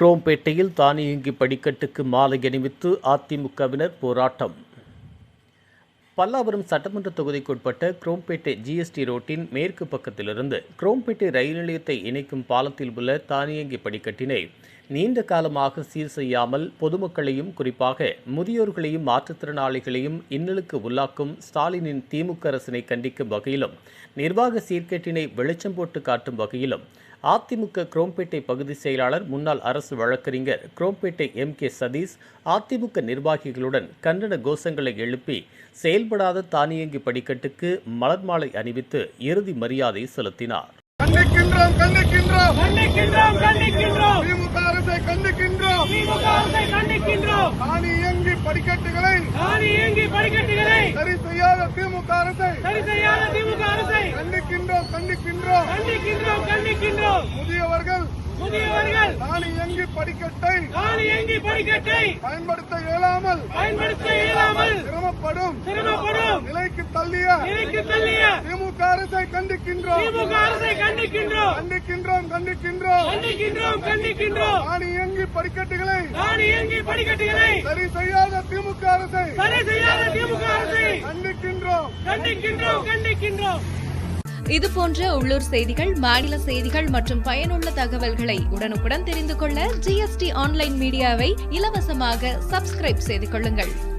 குரோம்பேட்டையில் தானியங்கி படிக்கட்டுக்கு மாலை அணிவித்து அதிமுகவினர் போராட்டம். பல்லாவரம் சட்டமன்ற தொகுதிக்குட்பட்ட குரோம்பேட்டை ஜிஎஸ்டி ரோட்டின் மேற்கு பக்கத்திலிருந்து குரோம்பேட்டை ரயில் நிலையத்தை இணைக்கும் பாலத்தில் உள்ள தானியங்கி படிக்கட்டினை நீண்ட காலமாக சீர் செய்யாமல் பொதுமக்களையும் குறிப்பாக முதியோர்களையும் மாற்றுத்திறனாளிகளையும் இன்னலுக்கு உள்ளாக்கும் ஸ்டாலினின் திமுக அரசினை கண்டிக்கும் வகையிலும் நிர்வாக சீர்கேட்டினை வெளிச்சம் போட்டு காட்டும் வகையிலும் அதிமுக குரோம்பேட்டை பகுதி செயலாளர் முன்னாள் அரசு வழக்கறிஞர் குரோம்பேட்டை எம் கே சதீஷ் அதிமுக நிர்வாகிகளுடன் கண்டன கோஷங்களை எழுப்பி செயல்படாத தானியங்கி படிக்கட்டுக்கு மலர் மாலை அணிவித்து இறுதி மரியாதை செலுத்தினார் கண்டிக்கின்றோம் கண்டிக்கின்றோம் கண்டிக்கின்றோம் கண்டிக்கின்றோம் திமுக அரசை கண்டிக்கின்றோம் திமுக அரசை கண்டிக்கின்றோம் தானியங்கி படிக்கட்டுகளை தானியங்கி படிக்கட்டுகளை சரி செய்யாத திமுக அரசை சரி செய்யாத திமுக அரசை கண்டிக்கின்றோம் கண்டிக்கின்றோம். கண்டிக்கின்றோம் கண்டிக்கின்றோம். முதியவர்கள் முதியவர்கள் தானியங்கி படிக்கட்டை தானியங்கி படிக்கட்டை பயன்படுத்த இயலாமல் பயன்படுத்த இயலாமல் சிரமப்படும். சிரமப்படும். நிலைக்கு தள்ளிய நிலைக்கு தள்ளிய திமுக அரசை கண்டிக்கின்றோம். திமுக அரசை கண்டிக்கின்றோம். கண்டிக்கின்றோம் கண்டிக்கின்றோம். கண்டிக்கின்றோம் கண்டிக்கின்றோம். தானியங்கி படிக்கட்டுகளை சரி செய்யாத திமுக அரசை சரி செய்யாத திமுக அரசை கண்டிக்கின்றோம். கண்டிக்கின்றோம் கண்டிக்கின்றோம். இது போன்ற உள்ளூர் செய்திகள் மாநில செய்திகள் மற்றும் பயனுள்ள தகவல்களை உடனுக்குடன் தெரிந்து கொள்ள ஜிஎஸ்டி ஆன்லைன் மீடியாவை இலவசமாக சப்ஸ்கிரைப் செய்து கொள்ளுங்கள்.